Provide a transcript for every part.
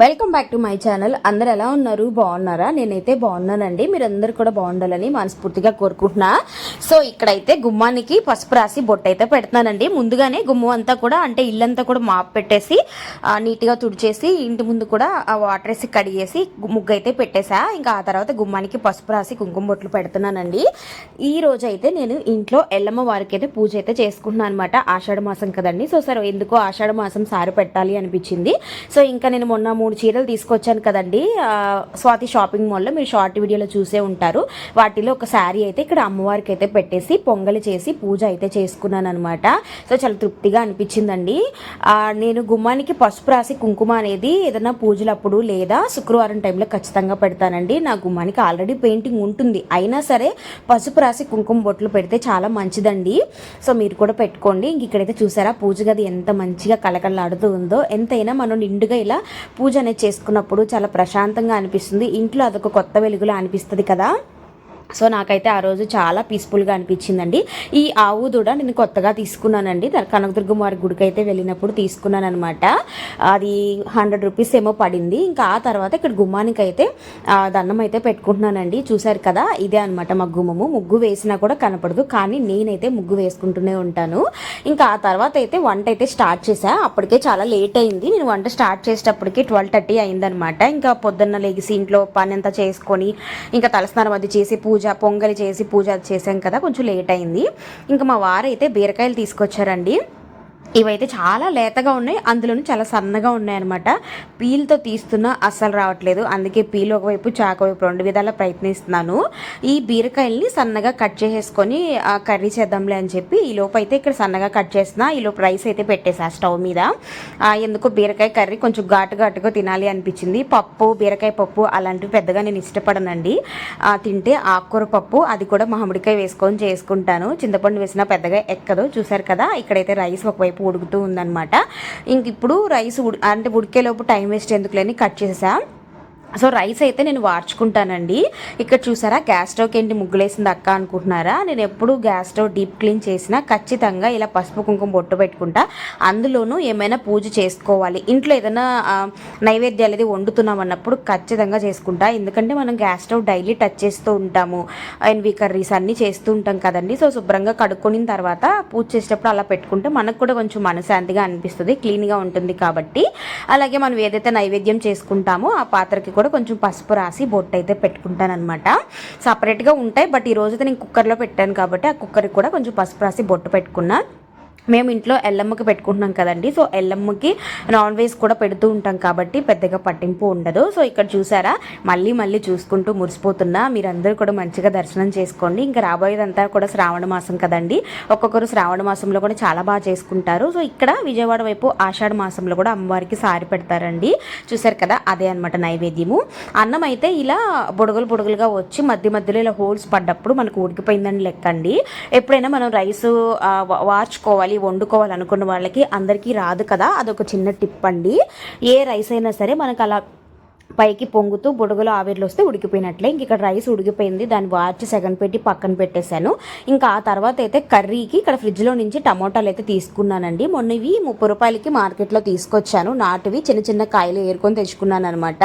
Welcome back to my channel అందరు ఎలా ఉన్నారు? బాగున్నారా? నేనైతే బాగున్నానండి. మీరు అందరు కూడా బాగుండాలని మనస్ఫూర్తిగా కోరుకుంటున్నా. సో ఇక్కడైతే గుమ్మానికి పసుపు రాసి బొట్టు అయితే పెడుతున్నానండి. ముందుగానే గుమ్మం అంతా కూడా అంటే ఇల్లంతా కూడా మాప్ పెట్టేసి నీట్గా తుడిచేసి ఇంటి ముందు కూడా ఆ వాటర్ వేసి కడిగేసి ముగ్గు అయితే పెట్టేసా. ఇంకా ఆ తర్వాత గుమ్మానికి పసుపు రాసి కుంకుమ బొట్లు పెడుతున్నానండి. ఈ రోజు అయితే నేను ఇంట్లో ఎల్లమ్మ వారికి అయితే పూజ అయితే చేసుకుంటున్నాను అనమాట ఆషాఢ మాసం కదండి. సో సరే ఎందుకో ఆషాఢ మాసం సారు పెట్టాలి అనిపించింది. సో ఇంకా నేను మొన్న మూడు చీరలు తీసుకొచ్చాను కదండి. స్వాతి షాపింగ్ మాల్లో మీరు షార్ట్ వీడియోలో చూసే ఉంటారు. వాటిలో ఒక శారీ అయితే ఇక్కడ అమ్మవారికి అయితే పెట్టేసి పొంగలి చేసి పూజ అయితే చేసుకున్నాను అనమాట సో చాలా తృప్తిగా అనిపించిందండి. నేను గుమ్మానికి పసుపు రాసి కుంకుమ అనేది ఏదైనా పూజలప్పుడు లేదా శుక్రవారం టైంలో ఖచ్చితంగా పెడతానండి. నా గుమ్మానికి ఆల్రెడీ పెయింటింగ్ ఉంటుంది. అయినా సరే పసుపు రాసి కుంకుమ బొట్లు పెడితే చాలా మంచిదండి. సో మీరు కూడా పెట్టుకోండి. ఇంక ఇక్కడైతే చూసారా పూజ గది ఎంత మంచిగా కళకళలాడుతూ ఉందో ఎంతైనా మనం నిండుగా ఇలా పూజ అనేది చేసుకున్నప్పుడు చాలా ప్రశాంతంగా అనిపిస్తుంది. ఇంట్లో అదొక కొత్త వెలుగులా అనిపిస్తుంది కదా? సో నాకైతే ఆ రోజు చాలా పీస్ఫుల్గా అనిపించిందండి. ఈ ఆవు దూడ నేను కొత్తగా తీసుకున్నానండి. ద- కనకదుర్గం వారి గుడికి అయితే వెళ్ళినప్పుడు తీసుకున్నాను అనమాట అది హండ్రెడ్ రూపీస్ ఏమో పడింది. ఇంకా ఆ తర్వాత ఇక్కడ గుమ్మానికి అయితే ఆ, దండం అయితే పెట్టుకుంటున్నానండి. చూశారు కదా ఇదే అనమాట మా గుమ్మము. ముగ్గు వేసినా కూడా కనపడదు. కానీ నేనైతే ముగ్గు వేసుకుంటూనే ఉంటాను. ఇంకా ఆ తర్వాత అయితే వంట అయితే స్టార్ట్ చేశా. అప్పటికే చాలా లేట్ అయింది. నేను వంట స్టార్ట్ చేసేటప్పటికి ట్వెల్వ్ థర్టీ అయిందనమాట ఇంకా పొద్దున్న లెగిసి ఇంట్లో పని అంతా చేసుకొని ఇంకా తలస్నానం అది చేసి పూజ పూజ పొంగలి చేసి పూజ చేసాం కదా కొంచెం లేట్ అయింది. ఇంకా మా వారైతే బీరకాయలు తీసుకొచ్చారండి. ఇవైతే చాలా లేతగా ఉన్నాయి. అందులోనూ చాలా సన్నగా ఉన్నాయి అనమాట పీల్తో తీస్తున్నా అస్సలు రావట్లేదు. అందుకే పీల్ ఒకవైపు చాకు వైపు రెండు విధాలా ప్రయత్నిస్తున్నాను. ఈ బీరకాయల్ని సన్నగా కట్ చేసేసుకొని కర్రీ చేద్దాంలే అని చెప్పి ఈ లోపు అయితే ఇక్కడ సన్నగా కట్ చేసిన ఈ లోపు రైస్ అయితే పెట్టేసా స్టవ్ మీద. ఎందుకో బీరకాయ కర్రీ కొంచెం ఘాటు ఘాటుగా తినాలి అనిపించింది. పప్పు బీరకాయ పప్పు అలాంటివి పెద్దగా నేను ఇష్టపడనండి. తింటే ఆకుకూర పప్పు అది కూడా మామిడికాయ వేసుకొని చేసుకుంటాను. చింతపండు వేసినా పెద్దగా ఎక్కదు. చూసారు కదా ఇక్కడైతే రైస్ ఒకవైపు ఉడుకుతూ ఉందన్నమాట. ఇంక ఇప్పుడు రైస్ ఉడి అంటే ఉడికేలోపు టైం వేస్ట్ ఎందుకులేని కట్ చేసాం సో రైస్ అయితే నేను వార్చుకుంటానండి. ఇక్కడ చూసారా గ్యాస్ స్టవ్కి ఏంటి ముగ్గులేసింది అక్క అనుకుంటున్నారా? నేను ఎప్పుడు గ్యాస్ స్టవ్ డీప్ క్లీన్ చేసినా ఖచ్చితంగా ఇలా పసుపు కుంకుమ బొట్టు పెట్టుకుంటా. అందులోనూ ఏమైనా పూజ చేసుకోవాలి. ఇంట్లో ఏదైనా నైవేద్యాలు అది వండుతున్నాం అన్నప్పుడు ఖచ్చితంగా చేసుకుంటా. ఎందుకంటే మనం గ్యాస్ స్టవ్ డైలీ టచ్ చేస్తూ ఉంటాము. అండ్ కర్రీస్ అన్నీ చేస్తూ ఉంటాం కదండి. సో శుభ్రంగా కడుక్కున్న తర్వాత పూజ చేసేటప్పుడు అలా పెట్టుకుంటే మనకు కూడా కొంచెం మనశాంతిగా అనిపిస్తుంది క్లీన్గా ఉంటుంది కాబట్టి. అలాగే మనం ఏదైతే నైవేద్యం చేసుకుంటామో ఆ పాత్రకి కూడా కొంచెం పసుపు రాసి బొట్టు అయితే పెట్టుకుంటానమాట సపరేట్గా ఉంటాయి బట్ ఈ అయితే నేను కుక్కర్లో పెట్టాను కాబట్టి ఆ కుక్కర్కి కూడా కొంచెం పసుపు రాసి బొట్టు పెట్టుకున్నా. మేము ఇంట్లో ఎల్లమ్మకి పెట్టుకుంటున్నాం కదండి. సో ఎల్లమ్మకి నాన్ వెజ్ కూడా పెడుతూ ఉంటాం కాబట్టి పెద్దగా పట్టింపు ఉండదు. సో ఇక్కడ చూసారా? మళ్ళీ మళ్ళీ చూసుకుంటూ మురిసిపోతున్నా. మీరందరూ కూడా మంచిగా దర్శనం చేసుకోండి. ఇంకా రాబోయేదంతా కూడా శ్రావణ మాసం కదండి. ఒక్కొక్కరు శ్రావణ మాసంలో కూడా చాలా బాగా చేసుకుంటారు. సో ఇక్కడ విజయవాడ వైపు ఆషాఢ మాసంలో కూడా అమ్మవారికి సారి పెడతారండి. చూసారు కదా? అదే అన్నమాట నైవేద్యము. అన్నం అయితే ఇలా బుడగలు బుడగలుగా వచ్చి మధ్య మధ్యలో ఇలా హోల్స్ పడ్డప్పుడు మనకు ఉడికిపోయిందని లెక్కండి. ఎప్పుడైనా మనం రైస్ వార్చుకోవాలి. వండుకోవాలి అనుకున్న వాళ్ళకి అందరికీ రాదు కదా అదొక చిన్న టిప్ అండి ఏ రైస్ అయినా సరే మనకు అలా పైకి పొంగుతూ బుడగలు ఆవిర్లు వస్తే ఉడికిపోయినట్లే. ఇంక ఇక్కడ రైస్ ఉడికిపోయింది. దాన్ని వార్చి సెగన్ పెట్టి పక్కన పెట్టేశాను. ఇంకా ఆ తర్వాత అయితే కర్రీకి ఇక్కడ ఫ్రిడ్జ్లో నుంచి టమోటాలు అయితే తీసుకున్నానండి. మొన్న ఇవి ముప్పై రూపాయలకి మార్కెట్లో తీసుకొచ్చాను. నాటివి చిన్న చిన్న కాయలు ఏరుకొని తెచ్చుకున్నాను అనమాట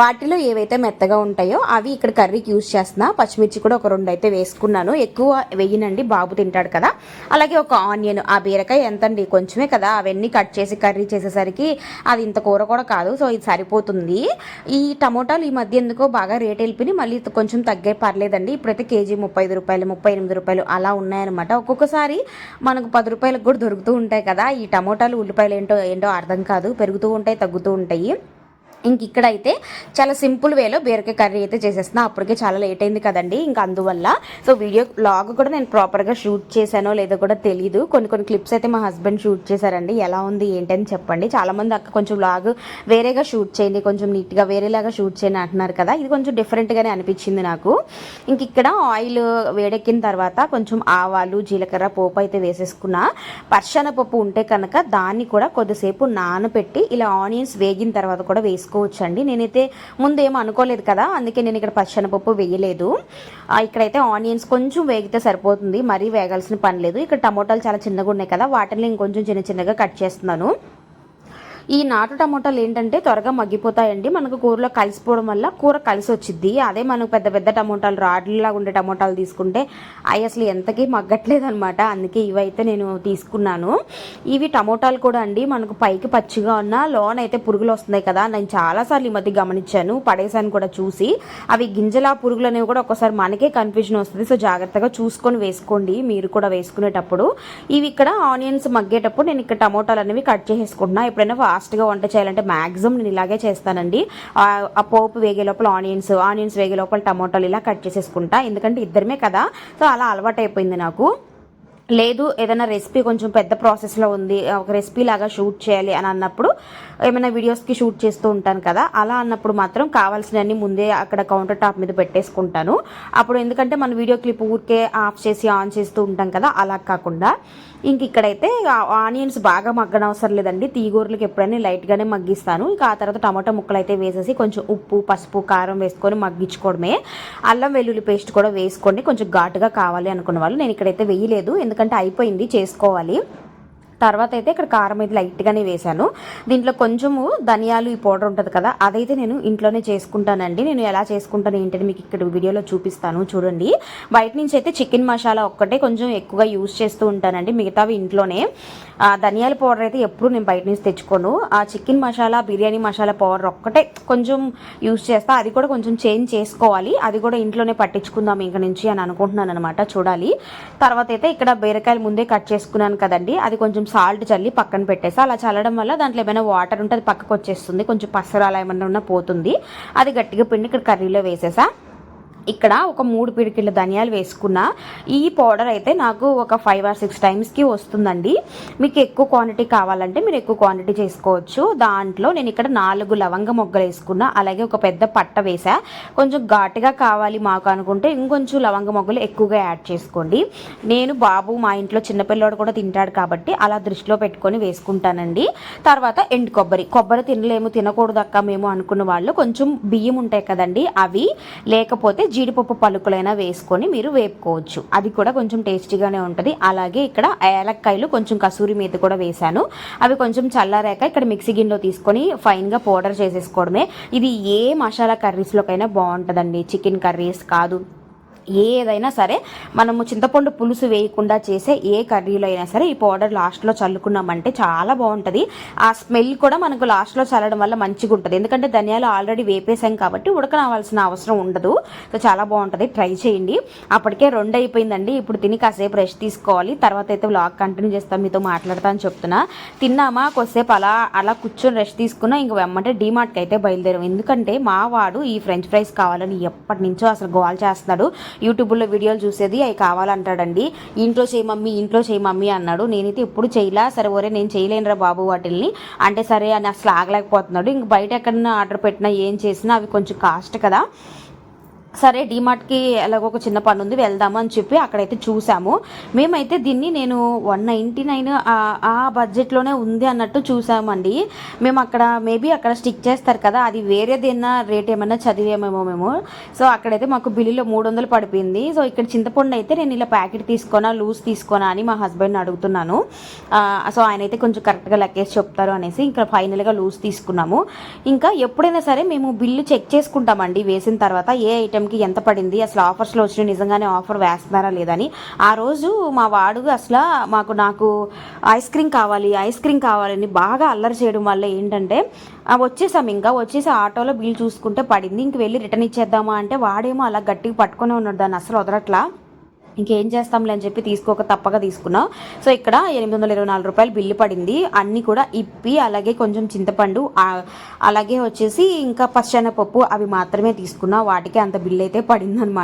వాటిలో ఏవైతే మెత్తగా ఉంటాయో అవి ఇక్కడ కర్రీకి యూజ్ చేస్తున్నా. పచ్చిమిర్చి కూడా ఒక రెండు అయితే వేసుకున్నాను. ఎక్కువ వెయ్యనండి బాబు తింటాడు కదా. అలాగే ఒక ఆనియన్ ఆ బీరకాయ ఎంతండి? కొంచెమే కదా. అవన్నీ కట్ చేసి కర్రీ చేసేసరికి అది ఇంత కూర కూడా కాదు. సో ఇది సరిపోతుంది. ఈ టమోటాలు ఈ మధ్య ఎందుకో బాగా రేట్ వెళ్ళిపోయి మళ్ళీ కొంచెం తగ్గే పర్లేదండి. ఇప్పుడైతే కేజీ ముప్పై ఐదు రూపాయలు ముప్పై ఎనిమిది రూపాయలు అలా ఉన్నాయన్నమాట. ఒక్కొక్కసారి మనకు పది రూపాయలకు కూడా దొరుకుతూ ఉంటాయి కదా. ఈ టమోటాలు ఉల్లిపాయలు ఏంటో ఏంటో అర్థం కాదు. పెరుగుతూ ఉంటాయి తగ్గుతూ ఉంటాయి. ఇంక ఇక్కడైతే చాలా సింపుల్ వేలో బీరకాయ కర్రీ అయితే చేసేస్తున్నా. అప్పటికే చాలా లేట్ అయింది కదండి. ఇంకా అందువల్ల సో వీడియో లాగ్ కూడా నేను ప్రాపర్గా షూట్ చేశానో లేదో కూడా తెలియదు కొన్ని కొన్ని క్లిప్స్ అయితే మా హస్బెండ్ షూట్ చేశారండి. ఎలా ఉంది ఏంటని చెప్పండి. చాలామంది అక్క కొంచెం లాగ్ వేరేగా షూట్ చేయండి కొంచెం నీట్గా వేరేలాగా షూట్ చేయండి అంటున్నారు కదా. ఇది కొంచెం డిఫరెంట్గానే అనిపించింది నాకు. ఇంక ఇక్కడ ఆయిల్ వేడెక్కిన తర్వాత కొంచెం ఆవాలు జీలకర్ర పోపు అయితే వేసేసుకున్న. పర్షన పప్పు ఉంటే కనుక దాన్ని కూడా కొద్దిసేపు నానబెట్టి ఇలా ఆనియన్స్ వేగిన తర్వాత కూడా వేసుకున్నాను వేసుకోవచ్చండి నేనైతే ముందు ఏం అనుకోలేదు కదా అందుకే నేను ఇక్కడ పచ్చనపప్పు వేయలేదు. ఇక్కడైతే ఆనియన్స్ కొంచెం వేగితే సరిపోతుంది మరీ వేగాల్సిన పని లేదు. ఇక్కడ టమోటాలు చాలా చిన్నగా ఉన్నాయి కదా వాటిని ఇంకొంచెం చిన్న చిన్నగా కట్ చేస్తున్నాను. ఈ నాటు టమోటాలు ఏంటంటే త్వరగా మగ్గిపోతాయండి. మనకు కూరలో కలిసిపోవడం వల్ల కూర కలిసి వచ్చింది అదే మనకు పెద్ద పెద్ద టమోటాలు రాడ్లాగా ఉండే టమోటాలు తీసుకుంటే అవి అసలు ఎంతకీ మగ్గట్లేదు అనమాట అందుకే ఇవైతే నేను తీసుకున్నాను. ఇవి టమోటాలు కూడా అండి మనకు పైకి పచ్చిగా ఉన్న లోన్ అయితే పురుగులు వస్తున్నాయి కదా. నేను చాలాసార్లు ఈ మధ్య గమనించాను పడేసాను కూడా చూసి. అవి గింజల పురుగులు అనేవి కూడా ఒకసారి మనకే కన్ఫ్యూజన్ వస్తుంది. సో జాగ్రత్తగా చూసుకొని వేసుకోండి మీరు కూడా వేసుకునేటప్పుడు. ఇవి ఇక్కడ ఆనియన్స్ మగ్గేటప్పుడు నేను ఇక్కడ టమోటాలు అనేవి కట్ చేసేసుకుంటున్నా. ఎప్పుడైనా ఫాస్ట్గా వంట చేయాలంటే మ్యాక్సిమం నేను ఇలాగే చేస్తానండి. ఆ- పోపు వేగే లోపల ఆనియన్స్ ఆనియన్స్ వేగే లోపల టమోటాలు ఇలా కట్ చేసేసుకుంటా. ఎందుకంటే ఇద్దరమే కదా. సో అలా అలవాటు అయిపోయింది నాకు. లేదు ఏదైనా రెసిపీ కొంచెం పెద్ద ప్రాసెస్లో ఉంది ఒక రెసిపీ లాగా షూట్ చేయాలి అని అన్నప్పుడు ఏమైనా వీడియోస్కి షూట్ చేస్తూ ఉంటాను కదా అలా అన్నప్పుడు మాత్రం కావాల్సినవన్నీ ముందే అక్కడ కౌంటర్ టాప్ మీద పెట్టేసుకుంటాను. అప్పుడు ఎందుకంటే మన వీడియో క్లిప్ ఊరికే ఆఫ్ చేసి ఆన్ చేస్తూ ఉంటాం కదా అలా కాకుండా. ఇంక ఇక్కడైతే ఆనియన్స్ బాగా మగ్గడం అవసరం లేదండి. తీగూరలకు ఎప్పుడైనా లైట్గానే మగ్గిస్తాను. ఇంకా ఆ తర్వాత టమాటా ముక్కలు అయితే వేసేసి కొంచెం ఉప్పు పసుపు కారం వేసుకొని మగ్గించుకోవడమే. అల్లం వెల్లుల్లి పేస్ట్ కూడా వేసుకోండి. కొంచెం ఘాటుగా కావాలి అనుకున్న వాళ్ళు నేను ఇక్కడైతే వేయలేదు. ఎందుకంటే ఎందుకంటే అయిపోయింది చేసుకోవాలి. తర్వాత అయితే ఇక్కడ కారం అయితే లైట్గానే వేశాను. దీంట్లో కొంచెము ధనియాలు ఈ పౌడర్ ఉంటుంది కదా అదైతే నేను ఇంట్లోనే చేసుకుంటానండి. నేను ఎలా చేసుకుంటాను ఏంటని మీకు ఇక్కడ వీడియోలో చూపిస్తాను చూడండి. బయట నుంచి అయితే చికెన్ మసాలా ఒక్కటే కొంచెం ఎక్కువగా యూస్ చేస్తూ ఉంటానండి మిగతావి ఇంట్లోనే. ఆ ధనియాల పౌడర్ అయితే ఎప్పుడు నేను బయట నుంచి తెచ్చుకోను. ఆ చికెన్ మసాలా బిర్యానీ మసాలా పౌడర్ ఒక్కటే కొంచెం యూజ్ చేస్తా. అది కూడా కొంచెం చేంజ్ చేసుకోవాలి. అది కూడా ఇంట్లోనే పట్టించుకుందాం ఇంక నుంచి అని అనుకుంటున్నాను అనమాట చూడాలి. తర్వాత అయితే ఇక్కడ బీరకాయలు ముందే కట్ చేసుకున్నాను కదండి అది కొంచెం సాల్ట్ చల్లి పక్కన పెట్టేసి అలా చల్లడం వల్ల దాంట్లో ఏమైనా వాటర్ ఉంటే అది పక్కకు వచ్చేస్తుంది కొంచెం పసరు అలా ఏమైనా ఉన్నా పోతుంది. అది గట్టిగా పిండి ఇక్కడ కర్రీలో వేసేసా. ఇక్కడ ఒక మూడు పిడికిళ్ళ ధనియాలు వేసుకున్న ఈ పౌడర్ అయితే నాకు ఒక ఫైవ్ ఆర్ సిక్స్ టైమ్స్కి వస్తుందండి. మీకు ఎక్కువ క్వాంటిటీ కావాలంటే మీరు ఎక్కువ క్వాంటిటీ చేసుకోవచ్చు. దాంట్లో నేను ఇక్కడ నాలుగు లవంగ మొగ్గలు వేసుకున్నా అలాగే ఒక పెద్ద పట్ట వేసా కొంచెం ఘాటుగా కావాలి మాకు అనుకుంటే ఇంకొంచెం లవంగ మొగ్గలు ఎక్కువగా యాడ్ చేసుకోండి. నేను బాబు మా ఇంట్లో చిన్నపిల్లోడు కూడా తింటాడు కాబట్టి అలా దృష్టిలో పెట్టుకొని వేసుకుంటానండి. తర్వాత ఎండు కొబ్బరి. కొబ్బరి తినలేము తినకూడదక్క మేము అనుకున్న వాళ్ళు. కొంచెం బియ్యం ఉంటాయి కదండి అవి. లేకపోతే జీడిపప్పు పలుకులైనా వేసుకొని మీరు వేపుకోవచ్చు. అది కూడా కొంచెం టేస్టీగానే ఉంటుంది. అలాగే ఇక్కడ ఏలక్కాయలు కొంచెం కసూరి మీద కూడా వేశాను. అవి కొంచెం చల్లారాక ఇక్కడ మిక్సీ గిన్నెలో తీసుకొని ఫైన్గా పౌడర్ చేసేసుకోవడమే. ఇది ఏ మసాలా కర్రీస్లోకైనా బాగుంటుందండి. చికెన్ కర్రీస్ కాదు. ఏదైనా సరే మనము చింతపండు పులుసు వేయకుండా చేసే ఏ కర్రీలో అయినా సరే ఈ పౌడర్ లాస్ట్లో చల్లుకున్నామంటే చాలా బాగుంటుంది. ఆ స్మెల్ కూడా మనకు లాస్ట్లో చల్లడం వల్ల మంచిగా ఉంటుంది. ఎందుకంటే ధనియాలు ఆల్రెడీ వేపేసాం కాబట్టి ఉడకనవలసిన అవసరం ఉండదు. సో చాలా బాగుంటుంది. ట్రై చేయండి. అప్పటికే రెండు అయిపోయిందండి ఇప్పుడు తిని కాసేపు రెస్ట్ తీసుకోవాలి. తర్వాత అయితే వ్లాగ్ కంటిన్యూ చేస్తాం మీతో మాట్లాడతా అని చెప్తున్నా. తిన్నామా? కొద్దిసేపు అలా అలా కూర్చొని రెస్ట్ తీసుకున్నా ఇంక వెమ్మంటే డీమార్ట్కి అయితే బయలుదేరాం. ఎందుకంటే మా వాడు ఈ ఫ్రెంచ్ ఫ్రైస్ కావాలని ఎప్పటి నుంచో అసలు గోల్ చేస్తున్నాడు. యూట్యూబ్లో వీడియోలు చూసేది అవి కావాలంటాడండి. ఇంట్లో చేయి మమ్మీ ఇంట్లో చేయి మమ్మీ అన్నాడు. నేనైతే ఎప్పుడు చేయలా. సరే ఒరే నేను చేయలేనురా బాబు వాటిల్ని. అంటే సరే అని అసలు ఆగలేకపోతున్నాడు. ఇంక బయట ఎక్కడన్నా ఆర్డర్ పెట్టినా ఏం చేసినా అవి కొంచెం కాస్ట్ కదా. సరే డీమార్ట్కి ఎలాగో ఒక చిన్న పని ఉంది వెళ్దాము అని చెప్పి అక్కడైతే చూసాము. మేమైతే దీన్ని నేను వన్ నైంటీ నైన్ ఆ బడ్జెట్లోనే ఉంది అన్నట్టు చూసామండి. మేము అక్కడ మేబీ అక్కడ స్టిక్ చేస్తారు కదా అది వేరేదైనా రేట్ ఏమైనా చదివేమేమో మేము. సో అక్కడైతే మాకు బిల్లులో మూడు వందలు పడిపోయింది. సో ఇక్కడ చింతపండు అయితే నేను ఇలా ప్యాకెట్ తీసుకోనా లూజ్ తీసుకోనా అని మా హస్బెండ్ని అడుగుతున్నాను. సో ఆయన అయితే కొంచెం కరెక్ట్గా లెక్కేసి చెప్తారు అనేసి ఇంకా ఫైనల్గా లూజ్ తీసుకున్నాము. ఇంకా ఎప్పుడైనా సరే మేము బిల్లు చెక్ చేసుకుంటామండి వేసిన తర్వాత ఏ ఐటెంకి ఎంత పడింది? అసలు ఆఫర్స్లో వచ్చిన నిజంగానే ఆఫర్ వేస్తున్నారా లేదని. ఆ రోజు మా వాడు అసలు మాకు నాకు ఐస్ క్రీమ్ కావాలి ఐస్ క్రీమ్ కావాలని బాగా అల్లరి చేయడం వల్ల ఏంటంటే వచ్చేసాం ఇంకా వచ్చేసి ఆటోలో బిల్ చూసుకుంటే పడింది. ఇంక వెళ్ళి రిటర్న్ ఇచ్చేద్దామా అంటే వాడేమో అలా గట్టిగా పట్టుకునే ఉన్నాడు దాన్ని అసలు వదలట్లా. ఇంకేం చేస్తాంలే అని చెప్పి తీసుకోక తప్పక తీసుకున్నాం. సో ఇక్కడ ఎనిమిది వందల ఇరవై నాలుగు రూపాయలు బిల్లు పడింది. అన్నీ కూడా ఇప్పి అలాగే కొంచెం చింతపండు అలాగే వచ్చేసి ఇంకా పచ్చనపప్పు అవి మాత్రమే తీసుకున్నా. వాటికి అంత బిల్లు అయితే పడిందనమాట